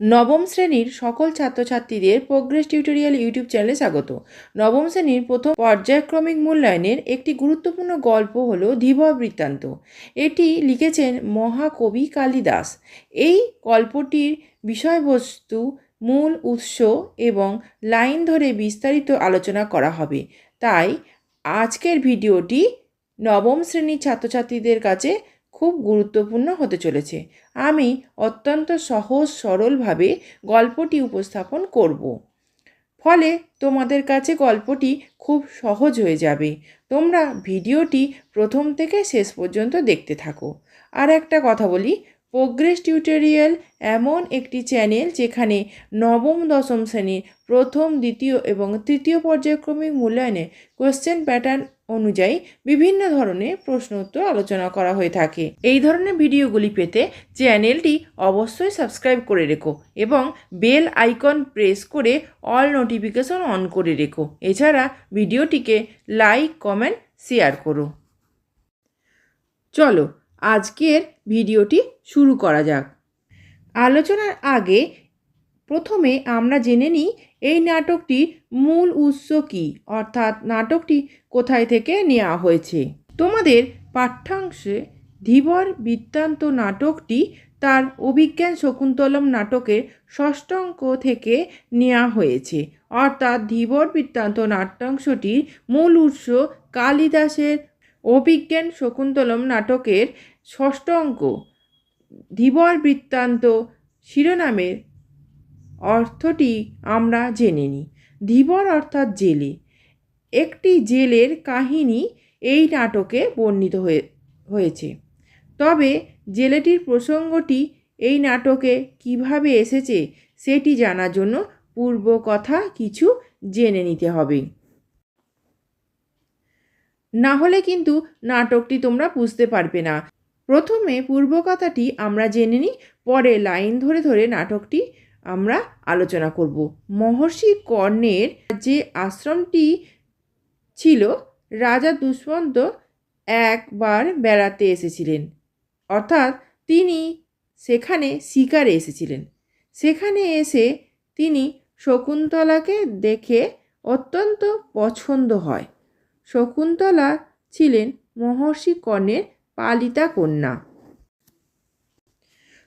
নবম শ্রেণির সকল ছাত্রছাত্রীদের প্রোগ্রেস টিউটোরিয়াল ইউটিউব চ্যানেলে স্বাগত। নবম শ্রেণির প্রথম পর্যায়ক্রমিক মূল্যায়নের একটি গুরুত্বপূর্ণ গল্প হল ধীবর বৃত্তান্ত। এটি লিখেছেন মহাকবি কালিদাস। এই গল্পটির বিষয়বস্তু মূল উৎস এবং লাইন ধরে বিস্তারিত আলোচনা করা হবে। তাই আজকের ভিডিওটি নবম শ্রেণির ছাত্রছাত্রীদের কাছে খুব গুরুত্বপূর্ণ হতে চলেছে। আমি অত্যন্ত সহজ সরলভাবে গল্পটি উপস্থাপন করব। ফলে তোমাদের কাছে গল্পটি খুব সহজ হয়ে যাবে। তোমরা ভিডিওটি প্রথম থেকে শেষ পর্যন্ত দেখতে থাকো। আর একটা কথা বলি প্রোগ্রেস টিউটোরিয়াল এমন একটি চ্যানেল যেখানে নবম, দশম শ্রেণির প্রথম, দ্বিতীয় এবং তৃতীয় পর্যায়ক্রমিক মূল্যায়নে কোয়েশ্চেন প্যাটার্ন অনুযায়ী বিভিন্ন ধরনের প্রশ্ন উত্তর আলোচনা করা হয়ে থাকে। এই ধরনের ভিডিওগুলি পেতে চ্যানেলটি অবশ্যই সাবস্ক্রাইব করে রেখো এবং বেল আইকন প্রেস করে অল নোটিফিকেশন অন করে রেখো। এছাড়া ভিডিওটিকে লাইক, কমেন্ট, শেয়ার করো। চলো, আজকের ভিডিওটি শুরু করা যাক। আলোচনার আগে প্রথমে আমরা জেনে নিই এই নাটকটির মূল উৎস কী, অর্থাৎ নাটকটি কোথায় থেকে নেওয়া হয়েছে। তোমাদের পাঠ্যাংশে ধীবর বৃত্তান্ত নাটকটি তার অভিজ্ঞান শকুন্তলম নাটকের ষষ্ঠ অঙ্ক থেকে নেওয়া হয়েছে, অর্থাৎ ধীবর বৃত্তান্ত নাট্যাংশটির মূল উৎস কালিদাসের অভিজ্ঞান শকুন্তলম নাটকের ষষ্ঠ অঙ্ক। ধীবর বৃত্তান্ত শিরোনামের অর্থটি আমরা জেনে নিই ধীবর অর্থাৎ জেলে। একটি জেলের কাহিনী এই নাটকে বর্ণিত হয়ে, হয়েছে। তবে জেলেটির প্রসঙ্গটি এই নাটকে কীভাবে এসেছে সেটি জানার জন্য পূর্ব কথা কিছু জেনে নিতে হবে। না হলে কিন্তু নাটকটি তোমরা বুঝতে পারবে না। প্রথমে পূর্বকথাটি আমরা জেনে নিই পরে লাইন ধরে ধরে নাটকটি আমরা আলোচনা করব। মহর্ষি কর্ণের যে আশ্রমটি ছিল, রাজা দুষ্মন্ত একবার বেড়াতে এসেছিলেন। অর্থাৎ তিনি সেখানে শিকারে এসেছিলেন। সেখানে এসে তিনি শকুন্তলাকে দেখে অত্যন্ত পছন্দ হয়। শকুন্তলা ছিলেন মহর্ষি কর্ণের পালিতা কন্যা।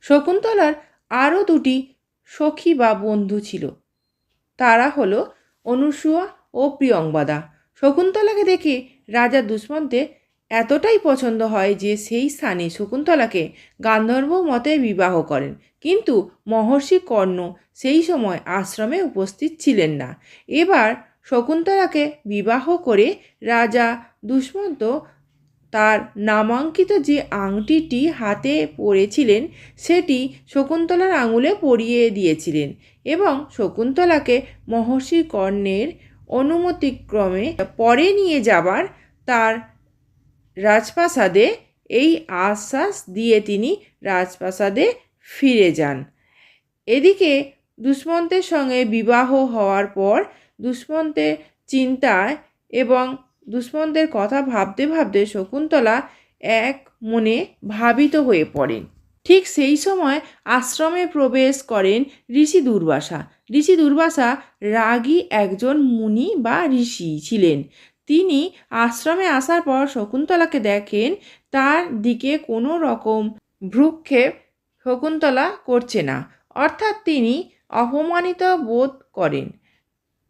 শকুন্তলার আরও দুটি সখী বা বন্ধু ছিল। তারা হলো অনুসুয়া ও প্রিয়ংবদা শকুন্তলাকে দেখে রাজা দুষ্মন্তে এতটাই পছন্দ হয় যে সেই স্থানে শকুন্তলাকে গান্ধর্ব মতে বিবাহ করেন। কিন্তু মহর্ষি কর্ণ সেই সময় আশ্রমে উপস্থিত ছিলেন না। এবার শকুন্তলাকে বিবাহ করে রাজা দুষ্মন্ত তার নামাঙ্কিত যে আংটিটি হাতে পরেছিলেন সেটি শকুন্তলার আঙুলে পরিয়ে দিয়েছিলেন এবং শকুন্তলাকে মহর্ষি কর্ণের অনুমতিক্রমে পরে নিয়ে যাবার তার রাজপ্রাসাদে এই আশ্বাস দিয়ে তিনি রাজপ্রাসাদে ফিরে যান। এদিকে দুষ্মন্তের সঙ্গে বিবাহ হওয়ার পর দুষ্মন্তের চিন্তায় এবং দুষ্মন্তের কথা ভাবতে ভাবতে শকুন্তলা এক মনে ভাবিত হয়ে পড়েন। ঠিক সেই সময় আশ্রমে প্রবেশ করেন ঋষি দুর্বাসা। ঋষি দুর্বাসা রাগী একজন মুনি বা ঋষি ছিলেন। তিনি আশ্রমে আসার পর শকুন্তলাকে দেখেন, তার দিকে কোনো রকম ভ্রুক্ষেপ শকুন্তলা করছে না। অর্থাৎ তিনি অপমানিত বোধ করেন।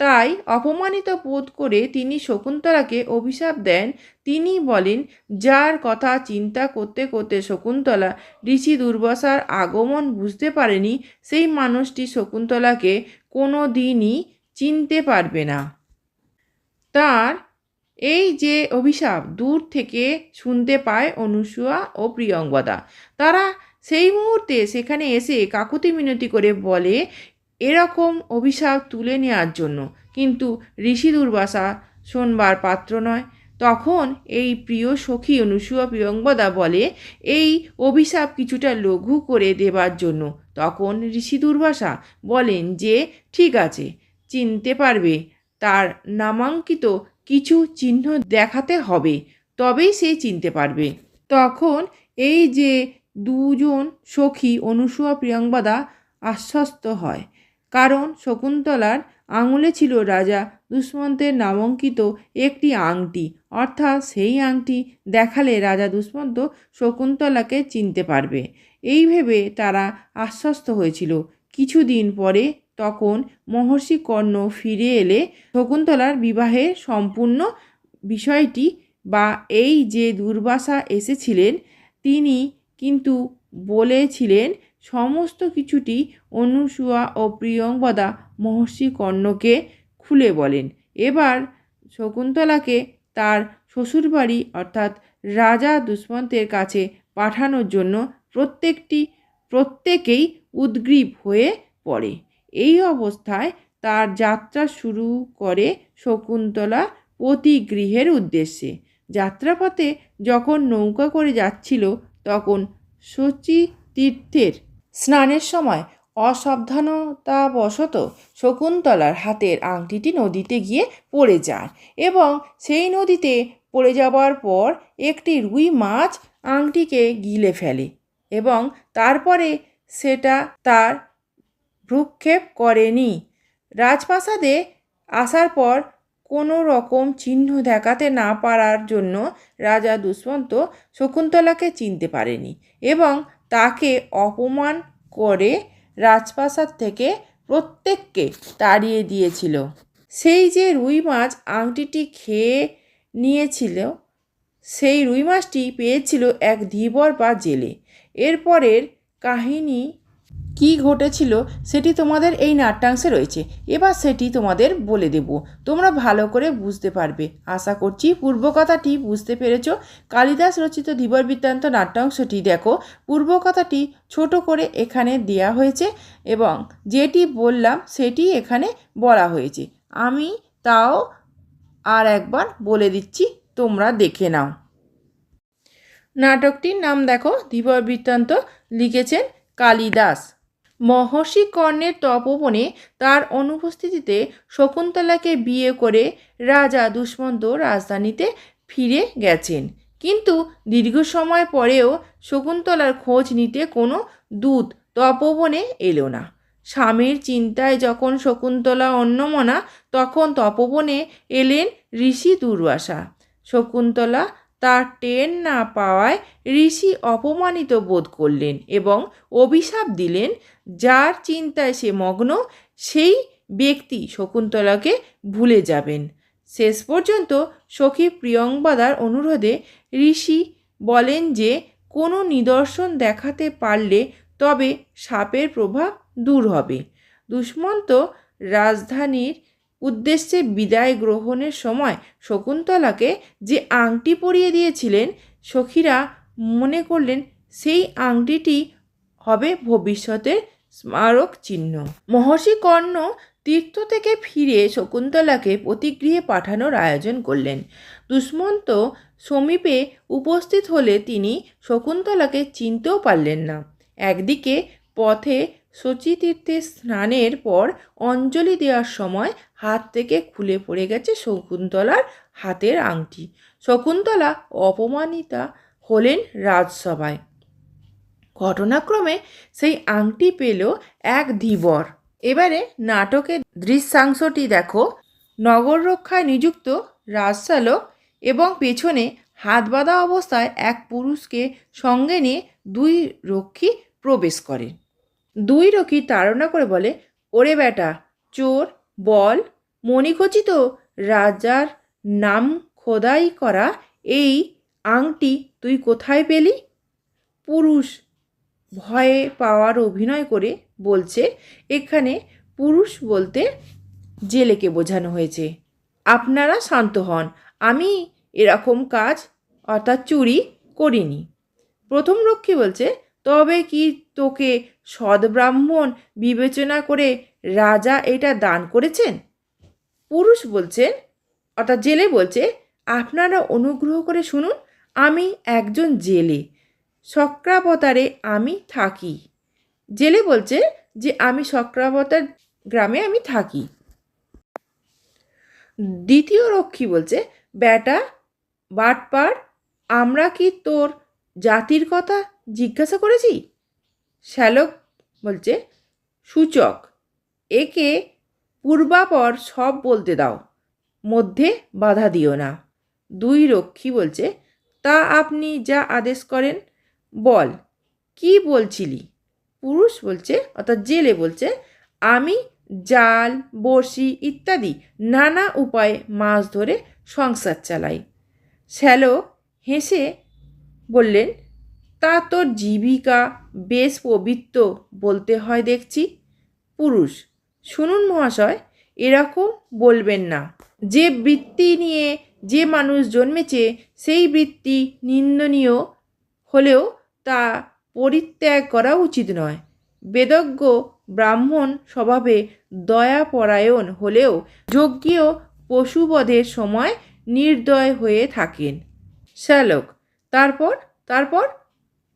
তাই অপমানিত বোধ করে তিনি শকুন্তলাকে অভিশাপ দেন। তিনি বলেন, যার কথা চিন্তা করতে করতে শকুন্তলা ঋষি দুর্বাসার আগমন বুঝতে পারেনি, সেই মানুষটি শকুন্তলাকে কোনো দিনই চিনতে পারবে না। তার এই যে অভিশাপ দূর থেকে শুনতে পায় অনুসুয়া ও প্রিয়ঙ্গদা। তারা সেই মুহূর্তে সেখানে এসে কাকুতি মিনতি করে বলে এরকম অভিশাপ তুলে নেওয়ার জন্য। কিন্তু ঋষি দুর্বাসা শোনবার পাত্র নয়। তখন এই প্রিয় সখী অনুসুয়া প্রিয়ঙ্বদা বলে, এই অভিশাপ কিছুটা লঘু করে দেবার জন্য। তখন ঋষি দুর্বাসা বলেন যে, ঠিক আছে, চিনতে পারবে। তার নামাঙ্কিত কিছু চিহ্ন দেখাতে হবে, তবেই সে চিনতে পারবে। তখন এই যে দুজন সখী অনুসুয়া প্রিয়ঙ্বদা আশ্বস্ত হয়। কারণ শকুন্তলার আঙুলে ছিল রাজা দুষ্মন্তের নামাঙ্কিত একটি আংটি। অর্থাৎ সেই আংটি দেখালে রাজা দুষ্মন্ত শকুন্তলাকে চিনতে পারবে। এই ভেবে তারা আশ্বস্ত হয়েছিল। কিছুদিন পরে তখন মহর্ষি কর্ণ ফিরে এলে শকুন্তলার বিবাহের সম্পূর্ণ বিষয়টি বা এই যে দুর্বাসা এসেছিলেন, তিনি কিন্তু বলেছিলেন সমস্ত কিছুটি অনুসুয়া ও প্রিয়ংবদা মহর্ষি কর্ণকে খুলে বলেন। এবার শকুন্তলাকে তার শ্বশুরবাড়ি অর্থাৎ রাজা দুষ্মন্তের কাছে পাঠানোর জন্য প্রত্যেকটি, প্রত্যেকেই উদ্গ্রীব হয়ে পড়ে। এই অবস্থায় তার যাত্রা শুরু করে শকুন্তলা প্রতিগৃহের উদ্দেশ্যে। যাত্রাপথে যখন নৌকা করে যাচ্ছিল, তখন শচী তীর্থের স্নানের সময় অসাবধানতাবশত শকুন্তলার হাতের আংটিটি নদীতে গিয়ে পড়ে যায় এবং সেই নদীতে পড়ে যাওয়ার পর একটি রুই মাছ আংটিকে গিলে ফেলে এবং তারপরে সেটা তার ভ্রুক্ষেপ করেনি। রাজপ্রাসাদে আসার পর কোনো রকম চিহ্ন দেখাতে না পারার জন্য রাজা দুষ্মন্ত শকুন্তলাকে চিনতে পারেনি এবং তাকে অপমান করে রাজপ্রাসাদ থেকে প্রত্যেককে তাড়িয়ে দিয়েছিল। সেই যে রুই মাছ আংটিটি খেয়ে নিয়েছিল, সেই রুই মাছটি পেয়েছিল এক ধীবর বা জেলে। এরপরের কাহিনী কি ঘটেছিল সেটি তোমাদের এই নাট্যাংশে রয়েছে। এবার সেটি তোমাদের বলে দেব। তোমরা ভালো করে বুঝতে পারবে। আশা করছি পূর্বকথাটি বুঝতে পেরেছ। কালিদাস রচিত ধীবর বৃত্তান্ত নাট্যাংশটি দেখো। পূর্বকথাটি ছোট করে এখানে দেয়া হয়েছে এবং যেটি বললাম সেটি এখানে বলা হয়েছে। আমি তাও আর একবার বলে দিচ্ছি, তোমরা দেখে নাও। নাটকটির নাম দেখো ধীবর বৃত্তান্ত লিখেছেন কালিদাস। মহর্ষি কর্ণের তপবনে তার অনুপস্থিতিতে শকুন্তলাকে বিয়ে করে রাজা দুষ্মন্ত রাজধানীতে ফিরে গেছেন। কিন্তু দীর্ঘ সময় পরেও শকুন্তলার খোঁজ নিতে কোনো দূত তপবনে এলো না। স্বামীর চিন্তায় যখন শকুন্তলা অন্যমনা তখন তপবনে এলেন ঋষি দুর্বাসা। শকুন্তলা তার টেন না পাওয়ায় ঋষি অপমানিত বোধ করলেন এবং অভিশাপ দিলেন, যার চিন্তায় সে মগ্ন, সেই ব্যক্তি শকুন্তলাকে ভুলে যাবেন। শেষ পর্যন্ত সখী প্রিয়ংবাদার অনুরোধে ঋষি বলেন যে, কোনো নিদর্শন দেখাতে পারলে তবে সাপের প্রভাব দূর হবে। দুষ্মন্ত রাজধানীর উদ্দেশ্যে বিদায় গ্রহণের সময় শকুন্তলাকে যে আংটি পরিয়ে দিয়েছিলেন, সখীরা মনে করলেন সেই আংটিটি হবে ভবিষ্যতের স্মারক চিহ্ন। মহর্ষি কর্ণ তীর্থ থেকে ফিরে শকুন্তলাকে প্রতিগৃহে পাঠানোর আয়োজন করলেন। দুষ্মন্ত সমীপে উপস্থিত হলে তিনি শকুন্তলাকে চিনতেও পারলেন না। একদিকে পথে শচীতীর্থে স্নানের পর অঞ্জলি দেওয়ার সময় হাত থেকে খুলে পড়ে গেছে শকুন্তলার হাতের আংটি। শকুন্তলা অপমানিতা হলেন রাজসভায়। ঘটনাক্রমে সেই আংটি পেল এক ধীবর। এবারে নাটকের দৃশ্যাংশটি দেখো। নগর রক্ষায় নিযুক্ত রাজচালক এবং পেছনে হাত বাঁধা অবস্থায় এক পুরুষকে সঙ্গে নিয়ে দুই রক্ষী প্রবেশ করে। দুই রক্ষী তাড়না করে বলে, ওরে বেটা, চোর বল, মণিখচিত রাজার নাম খোদাই করা এই আংটি তুই কোথায় পেলি? পুরুষ ভয়ে পাওয়ার অভিনয় করে বলছে, এখানে পুরুষ বলতে জেলেকে বোঝানো হয়েছে। আপনারা শান্ত হন, আমি এরকম কাজ, অর্থাৎ চুরি, করিনি। প্রথম রক্ষী বলছে, তবে কি তোকে সদ্ব্রাহ্মণ বিবেচনা করে রাজা এটা দান করেছেন? পুরুষ বলছেন, অর্থাৎ জেলে বলছে, আপনারা অনুগ্রহ করে শুনুন, আমি একজন জেলে চক্রাবতারে আমি থাকি। জেলে বলছে যে, আমি চক্রাবতার গ্রামে আমি থাকি। দ্বিতীয় রক্ষী বলছে, বেটা, বাটপার, আমরা কি তোর জাতির কথা জিজ্ঞাসা করেছি? শ্যালক বলছে, সূচক। একে পূর্বাপর সব বলতে দাও, মধ্যে বাধা দিও না। দুই রক্ষী বলছে, তা আপনি যা আদেশ করেন, বল, কি বলছিলি? পুরুষ বলছে, অর্থাৎ জেলে বলছে, আমি জাল, বড়শি ইত্যাদি নানা উপায়ে মাছ ধরে সংসার চালাই। শ্যালক হেসে বললেন, তা তোর জীবিকা, বেশ পবিত্র বলতে হয় দেখছি। পুরুষ শুনুন মহাশয়, এরকম বলবেন না। যে বৃত্তি নিয়ে যে মানুষ জন্মেছে, সেই বৃত্তি নিন্দনীয় হলেও তা পরিত্যাগ করা উচিত নয়। বেদজ্ঞ ব্রাহ্মণ স্বভাবে দয়াপরায়ণ হলেও যজ্ঞীয় পশুবধের সময় নির্দয় হয়ে থাকেন। শ্যালক, তারপর? তারপর?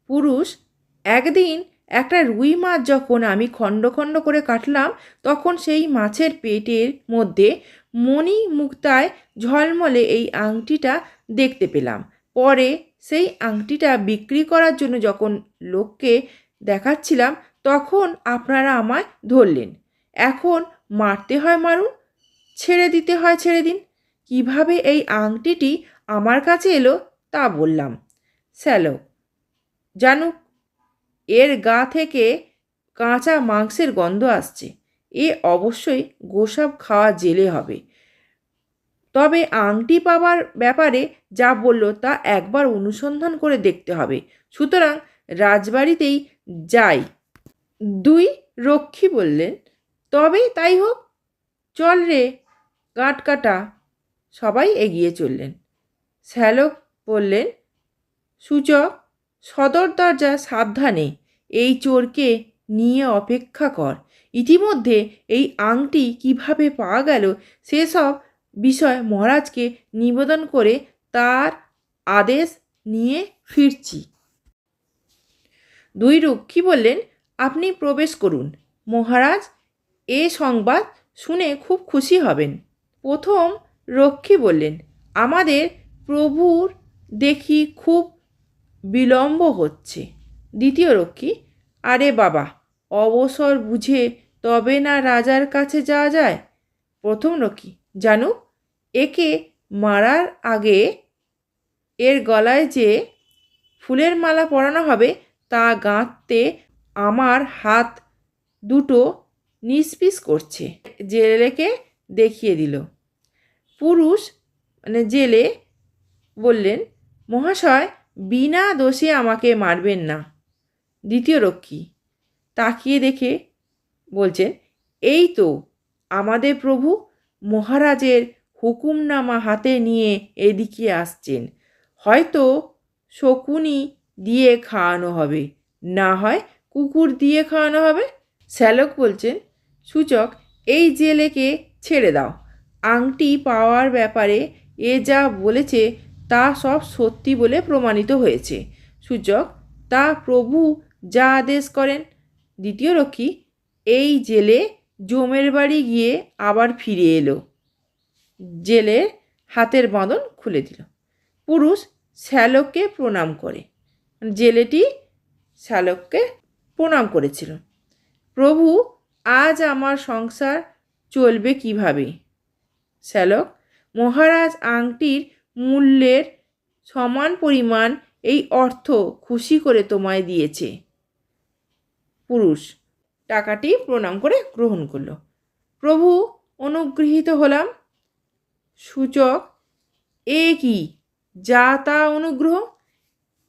পুরুষ, একদিন একটা রুই মাছ যখন আমি খণ্ড খণ্ড করে কাটলাম, তখন সেই মাছের পেটের মধ্যে মণি মুক্তায় ঝলমলে এই আংটিটা দেখতে পেলাম। পরে সেই আংটিটা বিক্রি করার জন্য যখন লোককে দেখাচ্ছিলাম, তখন আপনারা আমায় ধরলেন। এখন মারতে হয় মারুন, ছেড়ে দিতে হয় ছেড়ে দিন। কীভাবে এই আংটিটি আমার কাছে এলো তা বললাম। স্যালো, জানুক এর গা থেকে কাঁচা মাংসের গন্ধ আসছে। এ অবশ্যই গোসাপ খাওয়া জেলে হবে। তবে আংটি পাওয়ার ব্যাপারে যা বলল তা একবার অনুসন্ধান করে দেখতে হবে। সুতরাং রাজবাড়িতেই যাই। দুই রক্ষী বললেন তবে তাই হোক। চল রে, গাঁট কাটা। সবাই এগিয়ে চললেন। শ্যালক বললেন, সূচক, সদর দরজা সাবধানে। এই চোরকে নিয়ে অপেক্ষা কর। ইতিমধ্যে এই আংটি কীভাবে পাওয়া গেল, সেসব বিষয় মহারাজকে নিবেদন করে তার আদেশ নিয়ে ফিরছি। দুই রক্ষী বললেন, আপনি প্রবেশ করুন। মহারাজ, এ সংবাদ শুনে খুব খুশি হবেন। প্রথম রক্ষী বললেন, আমাদের প্রভুর দেখি খুব বিলম্ব হচ্ছে। দ্বিতীয় রক্ষী, আরে বাবা, অবসর বুঝে তবে না রাজার কাছে যাওয়া যায়? প্রথম রক্ষী জানুক একে মারার আগে এর গলায় যে ফুলের মালা পরানো হবে তা গাঁথতে আমার হাত দুটো নিষ্পিস করছে। জেলেকে দেখিয়ে দিল। পুরুষ মানে জেলে বললেন, মহাশয়, বিনা দোষে আমাকে মারবেন না। দ্বিতীয় রক্ষী। তাকিয়ে দেখে বলছেন এই তো, আমাদের প্রভু মহারাজের হুকুমনামা হাতে নিয়ে এদিকে আসছেন। হয়তো শকুনি দিয়ে খাওয়ানো হবে, না হয় কুকুর দিয়ে খাওয়ানো হবে? শ্যালক বলছেন, সূচক, এই জেলেকে ছেড়ে দাও। আংটি পাওয়ার ব্যাপারে এ যা বলেছে তা সব সত্যি বলে প্রমাণিত হয়েছে। সূচক, তা প্রভু যা আদেশ করেন। দ্বিতীয় রক্ষী এই জেলে জমের বাড়ি গিয়ে আবার ফিরে এলো। জেলের হাতের বাঁধন খুলে দিল। পুরুষ শ্যালককে প্রণাম করে। জেলেটি শ্যালককে প্রণাম করেছিল। প্রভু, আজ আমার সংসার চলবে কীভাবে? শ্যালক, মহারাজ আংটির মূল্যের সমান পরিমাণ এই অর্থ খুশি করে তোমায় দিয়েছে। পুরুষ। টাকাটি প্রণাম করে গ্রহণ করল। প্রভু, অনুগৃহীত হলাম। সূচক, এ কি? যা তা অনুগ্রহ?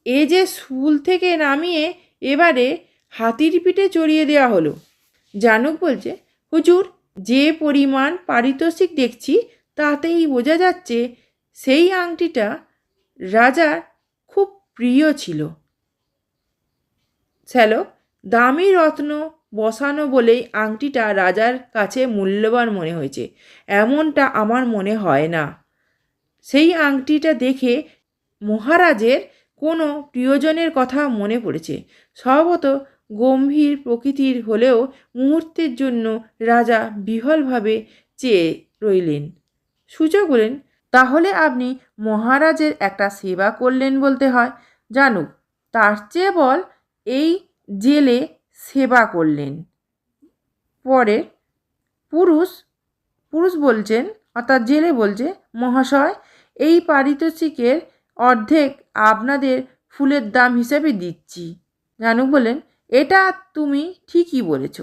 এ যে শুল থেকে নামিয়ে এবারে হাতির পিঠে চড়িয়ে দেওয়া হলো। জানুক বলছে, হুজুর, যে পরিমাণ পারিতোষিক দেখছি, তাতেই বোঝা যাচ্ছে সেই আংটিটা রাজার খুব প্রিয় ছিল। শ্যালক দামি রত্ন বসানো বলেই আংটিটা রাজার কাছে মূল্যবান মনে হয়েছে। এমনটা আমার মনে হয় না। সেই আংটিটা দেখে মহারাজের কোনো প্রিয়জনের কথা মনে পড়েছে। স্বভাবত গম্ভীর প্রকৃতির হলেও মুহূর্তের জন্য রাজা বিহলভাবে চেয়ে রইলেন। সূচক বলেন, তাহলে আপনি মহারাজের একটা সেবা করলেন বলতে হয়। জানুক, তার চেয়ে বল এই জেলে সেবা করলেন। পরে পুরুষ পুরুষ বলছেন, অর্থাৎ জেলে বলছে, মহাশয়, এই পারিতোষিকের অর্ধেক আপনাদের ফুলের দাম হিসেবে দিচ্ছি। জানুক বললেন, এটা তুমি ঠিকই বলেছ।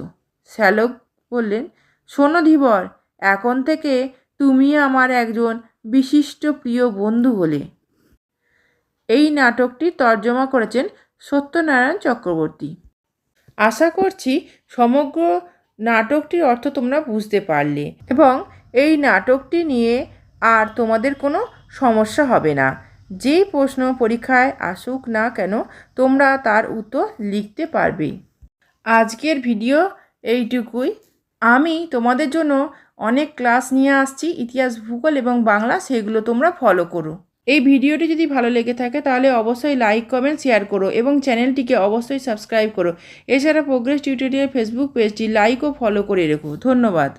শ্যালক বললেন, শোনো ধীবর, এখন থেকে তুমি আমার একজন বিশিষ্ট প্রিয় বন্ধু হলে। এই নাটকটি তর্জমা করেছেন সত্যনারায়ণ চক্রবর্তী। আশা করছি সমগ্র নাটকটির অর্থ তোমরা বুঝতে পারলে এবং এই নাটকটি নিয়ে আর তোমাদের কোনো সমস্যা হবে না। যেই প্রশ্ন পরীক্ষায় আসুক না কেন, তোমরা তার উত্তর লিখতে পারবে। আজকের ভিডিও এইটুকুই। আমি তোমাদের জন্য অনেক ক্লাস নিয়ে আসছি, ইতিহাস ভূগোল এবং বাংলা, সেগুলো তোমরা ফলো করো। এই ভিডিওটি যদি ভালো লেগে থাকে তাহলে অবশ্যই লাইক, কমেন্ট, শেয়ার করো এবং চ্যানেলটিকে অবশ্যই সাবস্ক্রাইব করো। এছাড়া প্রোগ্রেস টিউটোরিয়াল ফেসবুক পেজটি লাইক ও ফলো করে রেখো। ধন্যবাদ।